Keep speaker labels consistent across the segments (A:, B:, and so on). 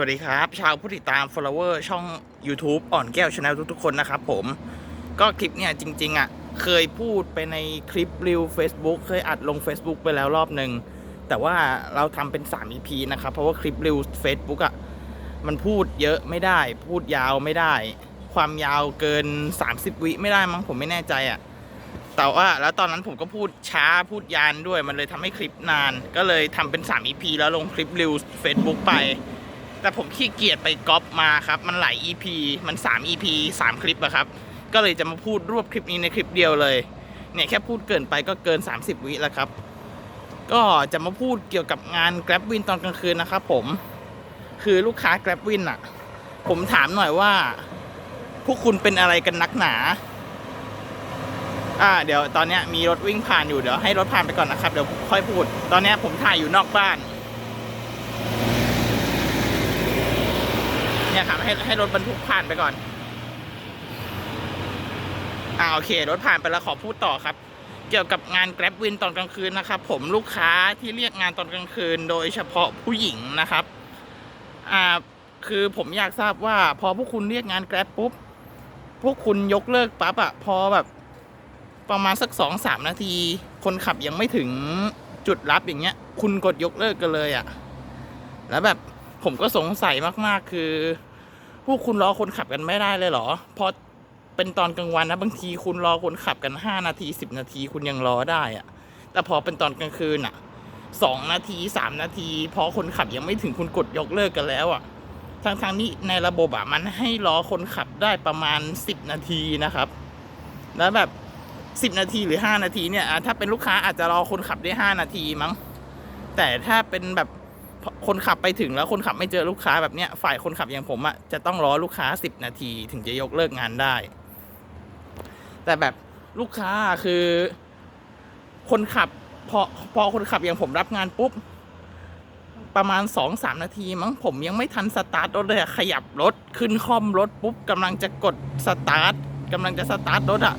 A: วัสดีครับ ชาวผู้ติดตาม follower ช่อง YouTube อ่อนแก้วชาแนลทุกๆคนนะครับผมก็คลิปเนี่ยจริง ๆอะเคยพูดไปในคลิปรีว Facebook เคยอัดลง Facebook ไปแล้วรอบหนึ่งแต่ว่าเราทำเป็น 3 EP นะครับ เพราะว่าคลิปรีว Facebook อะมันพูดเยอะไม่ได้ พูดยาวไม่ได้ ความยาวเกิน 30 วิไม่ได้มั้งผมไม่แน่ใจอะแต่ว่าแล้วตอนนั้นผมก็พูดช้าพูดยานด้วยมันเลยทำให้คลิปนาน ก็เลยทำเป็น 3 EP แล้วลงคลิปรีว Facebook ไป แต่ผมขี้เกียจไปก๊อปมาครับ มันหลาย EP มัน 3 EP 3 คลิปอะครับ ก็เลยจะมาพูดรวบคลิปนี้ในคลิปเดียวเลย เนี่ยแค่พูดเกินไปก็เกิน 30 วิแล้วครับ ก็จะมาพูดเกี่ยวกับงาน Grab Win ตอนกลางคืนนะครับผม คือลูกค้า Grab Win อะผมถามหน่อยว่า พวกคุณเป็นอะไรกันนักหนา อ่า เดี๋ยวตอนนี้มีรถวิ่งผ่านอยู่เดี๋ยวให้รถผ่านไปก่อนนะครับ เดี๋ยวค่อยพูด ตอนนี้ผมถ่ายอยู่นอกบ้าน เนี่ยครับให้ให้รถบรรทุกผ่านไปก่อน อ่าโอเค รถผ่านไปแล้วขอพูดต่อครับ เกี่ยวกับงาน Grab Win ตอนกลางคืนนะครับ ผมลูกค้าที่เรียกงานตอนกลางคืน โดยเฉพาะผู้หญิงนะครับ อ่าคือผมอยากทราบว่าพอพวกคุณเรียกงาน Grab ปุ๊บพวกคุณยกเลิกปั๊บอะพอแบบประมาณสักสองสามนาที คนขับยังไม่ถึงจุดรับอย่างเงี้ย คุณกดยกเลิกกันเลยอะแล้วแบบผมก็สงสัยมากๆคือ พวกคุณรอคนขับกันไม่ได้เลยเหรอพอเป็นตอนกลางวันนะบางทีคุณรอคนขับกันห้านาทีสิบนาทีคุณยังรอได้อะแต่พอเป็นตอนกลางคืนอะสองนาทีสามนาทีพอคนขับยังไม่ถึงคุณกดยกเลิกกันแล้วอะทางทางๆนี้ในระบบอะมันให้รอคนขับได้ประมาณสิบนาทีนะครับ แล้วแบบสิบนาทีหรือห้านาทีเนี่ยถ้าเป็นลูกค้าอาจจะรอคนขับได้ห้านาทีมั้งแต่ถ้าเป็นแบบ คนขับไปถึงแล้วคนขับไม่เจอลูกค้าแบบเนี้ย ฝ่ายคนขับอย่างผมอะจะต้องรอลูกค้าสิบนาทีถึงจะยกเลิกงานได้ แต่แบบลูกค้าคือ คนขับพอพอคนขับอย่างผมรับงานปุ๊บ ประมาณสองสามนาที มั้งผมยังไม่ทันสตาร์ทรถเลยขยับรถขึ้นคอมรถปุ๊บกำลังจะกดสตาร์ทกำลังจะสตาร์ทรถอะ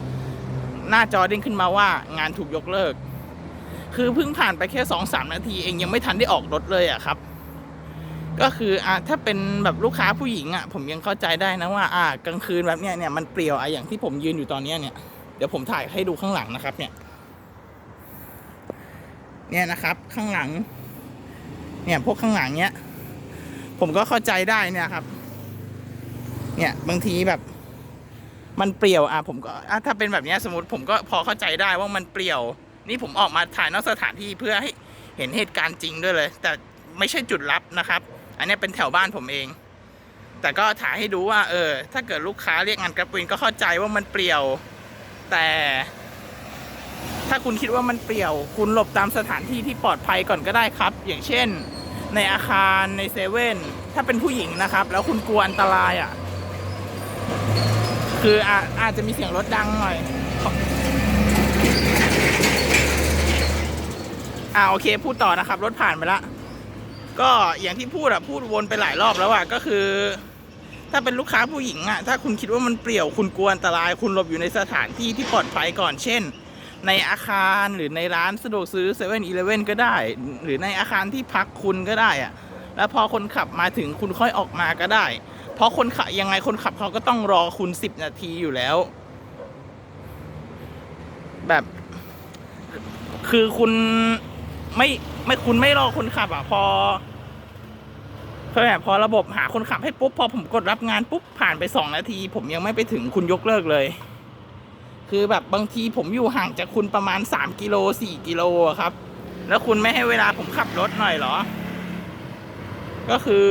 A: หน้าจอเด้งขึ้นมาว่างานถูกยกเลิก คือเพิ่งผ่านไปแค่สองสามนาทีเองยังไม่ทันได้ออกรถเลยอะครับ ก็คืออะถ้าเป็นแบบลูกค้าผู้หญิงอะผมยังเข้าใจได้นะว่าอ่ากลางคืนแบบเนี้ยเนี่ยมันเปลี่ยวอะอย่างที่ผมยืนอยู่ตอนเนี้ยเนี่ยเดี๋ยวผมถ่ายให้ดูข้างหลังนะครับ เนี่ย เนี่ยนะครับ ข้างหลัง เนี่ยพวกข้างหลังเนี้ย ผมก็เข้าใจได้เนี่ยครับ เนี่ยบางทีแบบมันเปลี่ยวอะผมก็อะถ้าเป็นแบบเนี้ยสมมติผมก็พอเข้าใจได้ว่ามันเปลี่ยว นี่ผมออกมาถ่ายนอกสถานที่เพื่อให้เห็นเหตุการณ์จริงด้วยเลย แต่ไม่ใช่จุดลับนะครับ อันนี้เป็นแถวบ้านผมเอง แต่ก็ถ่ายให้ดูว่า เออ ถ้าเกิดลูกค้าเรียกงานกราฟวินก็เข้าใจว่ามันเปลี่ยว แต่ ถ้าคุณคิดว่ามันเปลี่ยว คุณหลบตามสถานที่ที่ปลอดภัยก่อนก็ได้ครับ อย่างเช่น ในอาคารในเซเว่นถ้าเป็นผู้หญิงนะครับ แล้วคุณกลัวอันตรายอะ คืออาอาจจะมีเสียงรถดังหน่อย อ่าโอเค พูดต่อนะครับ รถผ่านไปละ ก็อย่างที่พูดอะพูดวนไปหลายรอบแล้วอะก็คือ ถ้าเป็นลูกค้าผู้หญิงอะถ้าคุณคิดว่ามันเปลี่ยวคุณกลัวอันตราย คุณหลบอยู่ในสถานที่ที่ปลอดภัยก่อนเช่น ในอาคารหรือในร้านสะดวกซื้อเซเว่นอีเลเว่นก็ได้ หรือในอาคารที่พักคุณก็ได้อะแล้วพอคนขับมาถึงคุณค่อยออกมาก็ได้ เพราะคนขับยังไงคนขับเขาก็ต้องรอคุณสิบนาทีอยู่แล้ว แบบ คือคุณ ไม่ไม่คุณไม่รอคนขับอะพอพอแบบพอระบบหาคนขับให้ปุ๊บพอผมกดรับงานปุ๊บผ่านไปสองนาที ผมยังไม่ไปถึงคุณยกเลิกเลย คือแบบบางทีผมอยู่ห่างจากคุณประมาณสามกิโลสี่กิโลครับ แล้วคุณไม่ให้เวลาผมขับรถหน่อยเหรอ ก็คือ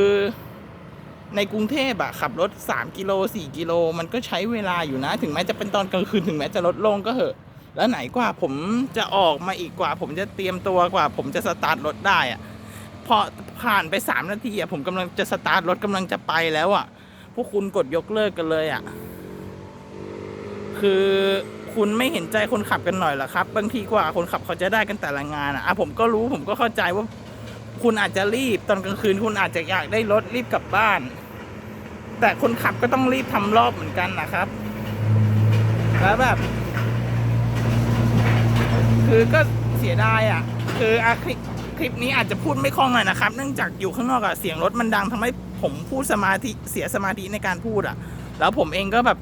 A: ในกรุงเทพอะขับรถสามกิโลสี่กิโล มันก็ใช้เวลาอยู่นะ ถึงแม้จะเป็นตอนกลางคืน ถึงแม้จะลดลงก็เหอะ แล้วไหนกว่าผมจะออกมาอีกกว่า ผมจะเตรียมตัวกว่า ผมจะสตาร์ทรถได้อะพอผ่านไปสามนาทีอะผมกำลังจะสตาร์ทรถกำลังจะไปแล้วอะพวกคุณกดยกเลิกกันเลยอะคือคุณไม่เห็นใจคนขับกันหน่อยเหรอครับ บางทีกว่าคนขับเขาจะได้กันแต่ละงานอะอะผมก็รู้ผมก็เข้าใจว่า คุณอาจจะรีบตอนกลางคืน คุณอาจจะอยากได้รถรีบกลับบ้าน แต่คนขับก็ต้องรีบทำรอบเหมือนกันนะครับแล้วแบบ คือก็เสียดายอะ คืออะคลิปคลิปนี้อาจจะพูดไม่คล่องหน่อยนะครับ เนื่องจากอยู่ข้างนอกอะเสียงรถมันดังทำให้ผมพูดสมาธิเสียสมาธิในการพูดอะแล้วผมเองก็แบบ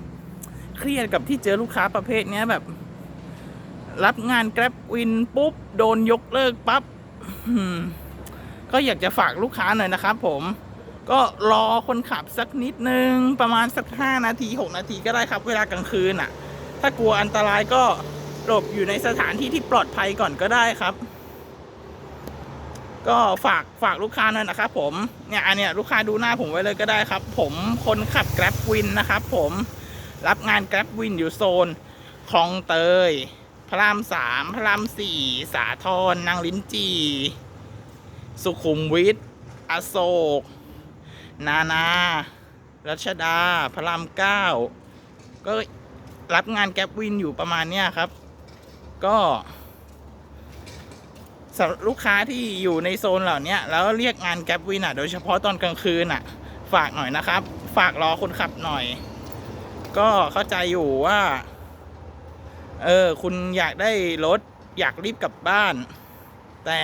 A: เครียดกับที่เจอลูกค้าประเภทเนี้ยแบบ รับงานแกร็บวินปุ๊บโดนยกเลิกปั๊บก็อยากจะฝากลูกค้าหน่อยนะครับผมก็รอคนขับสักนิดนึง ประมาณสักห้านาทีหกนาทีก็ได้ครับ เวลากลางคืนอะ ถ้ากลัวอันตรายก็ หลบอยู่ในสถานที่ที่ปลอดภัยก่อนก็ได้ครับ ก็ฝากฝากลูกค้าน่อยนะครับผมเนี่ยอันเนี้ยลูกค้าดูหน้าผมไว้เลยก็ได้ครับ ผมคนขับ Grab Win นะครับผมรับงาน Grab Win อยู่โซนคลองเตย พระรามสามพระรามสี่สาทรนางลิ้นจี สุขุมวิทอโศก นานา รัชดา พระรามเก้าก็รับงานแก๊ปวินอยู่ประมาณเนี้ยครับ ก็สำหรับลูกค้าที่อยู่ในโซนเหล่านี้แล้วเรียกงานแก๊ปวินอะ โดยเฉพาะตอนกลางคืนอะ ฝากหน่อยนะครับ ฝากรอคนขับหน่อย ก็เข้าใจอยู่ว่า เออ คุณอยากได้รถ อยากรีบกลับบ้าน แต่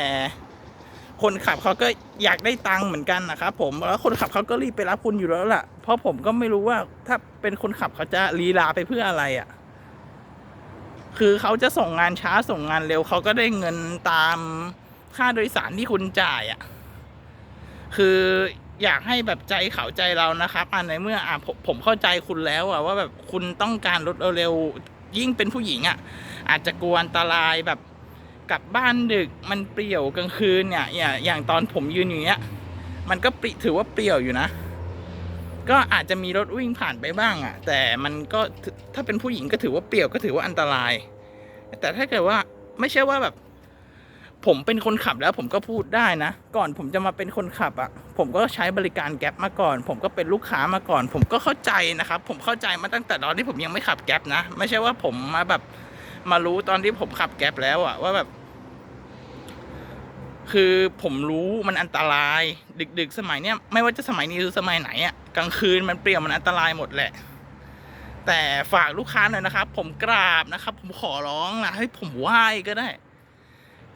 A: คนขับเขาก็อยากได้ตังค์เหมือนกันนะครับผมแล้วคนขับเขาก็รีบไปรับคุณอยู่แล้วล่ะ เพราะผมก็ไม่รู้ว่าถ้าเป็นคนขับเขาจะลีลาไปเพื่ออะไรอะ่ะ คือเขาจะส่งงานช้าส่งงานเร็วเขาก็ได้เงินตามค่าโดยสารที่คุณจ่ายอะ่ะ คืออยากให้แบบใจเขาใจเรานะครับอันในเมื่ออะผมผมเข้าใจคุณแล้วอะว่าแบบคุณต้องการรถเร็วๆยิ่งเป็นผู้หญิงอะ อาจจะกลัวอันตรายแบบกลับบ้านดึกมันเปรี่ยวกลางคืนเนี่ยอย่างอย่างตอนผมยืนอยู่เนี้ย มันก็ปริถือว่าเปรี่ยวอยู่นะ ก็อาจจะมีรถวิ่งผ่านไปบ้างอะ่ะ แต่มันก็ถ้าเป็นผู้หญิงก็ถือว่าเปรี่ยวก็ถือว่าอันตราย แต่ถ้าเกิดว่าไม่ใช่ว่าแบบ ผมเป็นคนขับแล้วผมก็พูดได้นะ ก่อนผมจะมาเป็นคนขับอะ่ะ ผมก็ใช้บริการแก๊ปมาก่อน ผมก็เป็นลูกค้ามาก่อน ผมก็เข้าใจนะครับ ผมเข้าใจมาตั้งแต่ตอนที่ผมยังไม่ขับแก๊ปนะ ไม่ใช่ว่าผมมาแบบมารู้ตอนที่ผมขับแก๊ปแล้วอะว่าแบบคือผมรู้มันอันตราย ดึก ๆ สมัยเนี้ยไม่ว่าจะสมัยนี้หรือสมัยไหนอะ กลางคืนมันเปลี่ยวมันอันตรายหมดแหละ แต่ฝากลูกค้าหน่อยนะครับ ผมกราบนะครับ ผมขอร้องนะให้ผมไหว้ก็ได้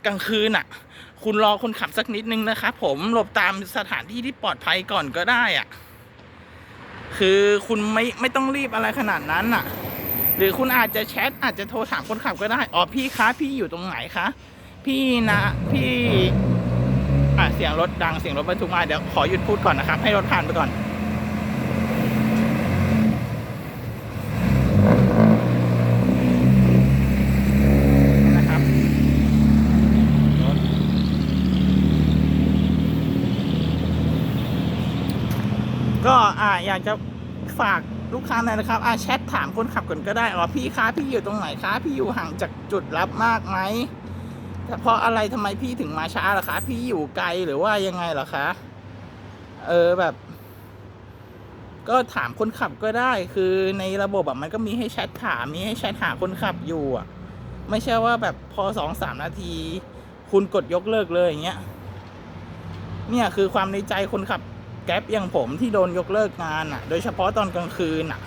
A: กลางคืนอะคุณรอคนขับสักนิดนึงนะครับผมหลบตามสถานที่ที่ปลอดภัยก่อนก็ได้อะคือคุณไม่ไม่ต้องรีบอะไรขนาดนั้นอะ หรือคุณอาจจะแชทอาจจะโทรถามคนขับก็ได้อ๋อพี่คะพี่อยู่ตรงไหนคะพี่นะพี่อะเสียงรถดังเสียงรถบรรทุกมาเดี๋ยวขอหยุดพูดก่อนนะครับ ให้รถผ่านไปก่อน นะครับรถก็ อยากจะฝากลูกค้าหน่อยนะครับอาแชทถามคนขับก่อนก็ได้อ๋อพี่คะพี่อยู่ตรงไหนคะพี่อยู่ห่างจากจุดรับมากไหมแต่เพราะอะไรทำไมพี่ถึงมาช้าล่ะคะ พี่อยู่ไกลหรือว่ายังไงเหรอคะ เออแบบ ก็ถามคนขับก็ได้ คือในระบบแบบมันก็มีให้แชทถามมีให้แชทหาคนขับอยู่อะ ไม่ใช่ว่าแบบพอสองสามนาที คุณกดยกเลิกเลยอย่างเงี้ยเนี่ยคือความในใจคนขับ แก๊ปอย่างผมที่โดนยกเลิกงานอะ โดยเฉพาะตอนกลางคืนอะ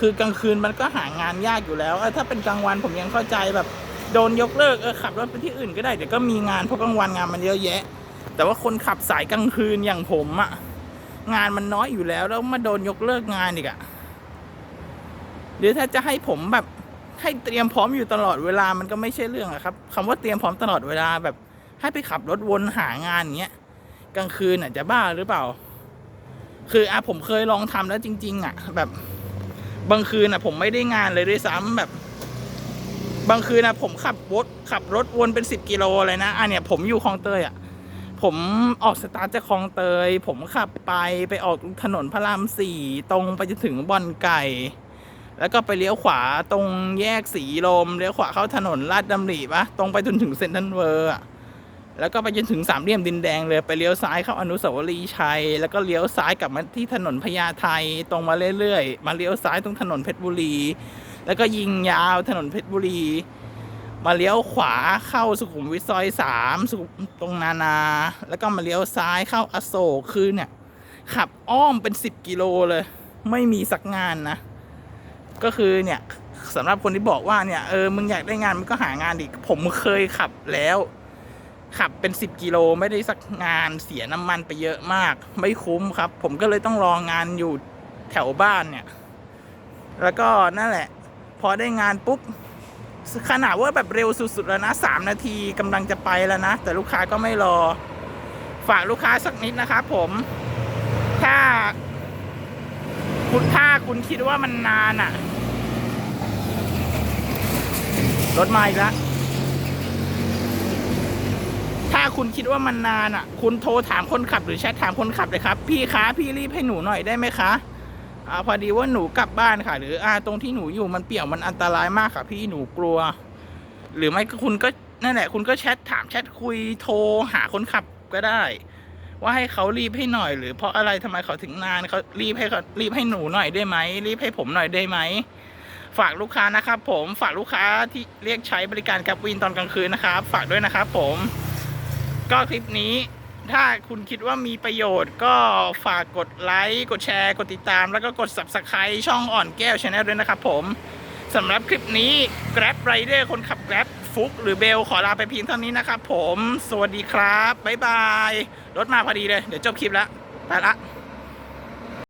A: คือกลางคืนมันก็หางานยากอยู่แล้วถ้าเป็นกลางวันผมยังเข้าใจแบบโดนยกเลิกเออขับรถไปที่อื่นก็ได้เดี๋ยวก็มีงานเพราะกลางวันงานมันเยอะแยะ แต่ว่าคนขับสายกลางคืนอย่างผมอะงานมันน้อยอยู่แล้วแล้วมาโดนยกเลิกงานอีกอะหรือถ้าจะให้ผมแบบให้เตรียมพร้อมอยู่ตลอดเวลามันก็ไม่ใช่เรื่องอะครับคำว่าเตรียมพร้อมตลอดเวลาแบบ ให้ไปขับรถวนหางานอย่างเงี้ยกลางคืนอะจะบ้าหรือเปล่า คืออะผมเคยลองทำแล้วจริง ๆ อะ แบบบางคืนอะ ผมไม่ได้งานเลยด้วยซ้ำแบบ บางคืนนะผมขับรถขับรถวนเป็นสิบกิโลเลยนะอันเนี้ยผมอยู่คลองเตยอะ ผมออกสตาร์ทจากคลองเตย ผมขับไปไปออกถนนพระรามสี่ตรงไปจนถึงบ่อนไก่ แล้วก็ไปเลี้ยวขวาตรงแยกสีลมเลี้ยวขวาเข้าถนนลาดดำริปะตรงไปจนถึงเซ็นทรัลเวิร์อะ แล้วก็ไปจนถึงสามเหลี่ยมดินแดงเลยไปเลี้ยวซ้ายเข้าอนุสาวรีย์ชัย แล้วก็เลี้ยวซ้ายกลับมาที่ถนนพญาไทตรงมาเรื่อยๆ มาเลี้ยวซ้ายตรงถนนเพชรบุรี แล้วก็ยิงยาวถนนเพชรบุรี มาเลี้ยวขวาเข้าสุขุมวิทซอยสามสุขตรงนานา แล้วก็มาเลี้ยวซ้ายเข้าอโศกคือเนี่ยขับอ้อมเป็นสิบกิโลเลย ไม่มีสักงานนะ ก็คือเนี่ยสำหรับคนที่บอกว่าเนี่ยเออมึงอยากได้งานมึงก็หางานดิผมเคยขับแล้ว ขับเป็น 10 กิโลไม่ได้สักงานเสียน้ำมันไปเยอะมาก ไม่คุ้มครับ ผมก็เลยต้องรองานอยู่แถวบ้านเนี่ย แล้วก็นั่นแหละ พอได้งานปุ๊บขนาดว่าแบบเร็วสุดๆแล้วนะสามนาทีกำลังจะไปแล้วนะ แต่ลูกค้าก็ไม่รอ ฝากลูกค้าสักนิดนะครับผม ถ้า คุณถ้าคุณคิดว่ามันนานอะ่ะ รถมาอีกแล้ว ถ้าคุณคิดว่ามันนานอะ คุณโทรถามคนขับหรือแชทถามคนขับเลยครับ พี่คะพี่รีบให้หนูหน่อยได้ไหมคะอ่าพอดีว่าหนูกลับบ้านค่ะ หรืออ่าตรงที่หนูอยู่มันเปี่ยวมันอันตรายมากค่ะ พี่หนูกลัว หรือไม่ก็คุณก็นั่นแหละ คุณก็แชทถามแชทคุยโทรหาคนขับก็ได้ ว่าให้เขารีบให้หน่อย หรือเพราะอะไรทำไมเขาถึงนานเขารีบให้เขารีบให้หนูหน่อยได้ไหมรีบให้ผมหน่อยได้ไหมฝากลูกค้านะครับผมฝากลูกค้าที่เรียกใช้บริการกับวินตอนกลางคืนนะครับ ฝากด้วยนะครับผม ก็คลิปนี้ถ้าคุณคิดว่ามีประโยชน์ก็ฝากกดไลค์ กดแชร์ กดติดตาม แล้วก็กด subscribe ช่องอ่อนแก้วชาแนลด้วยนะครับผมสำหรับคลิปนี้ Grab Rider คนขับ Grab ฟุกหรือเบลขอลาไปเพียงเท่านี้นะครับผม สวัสดีครับ บ๊ายบาย รถมาพอดีเลย เดี๋ยวจบคลิปแล้วไปละ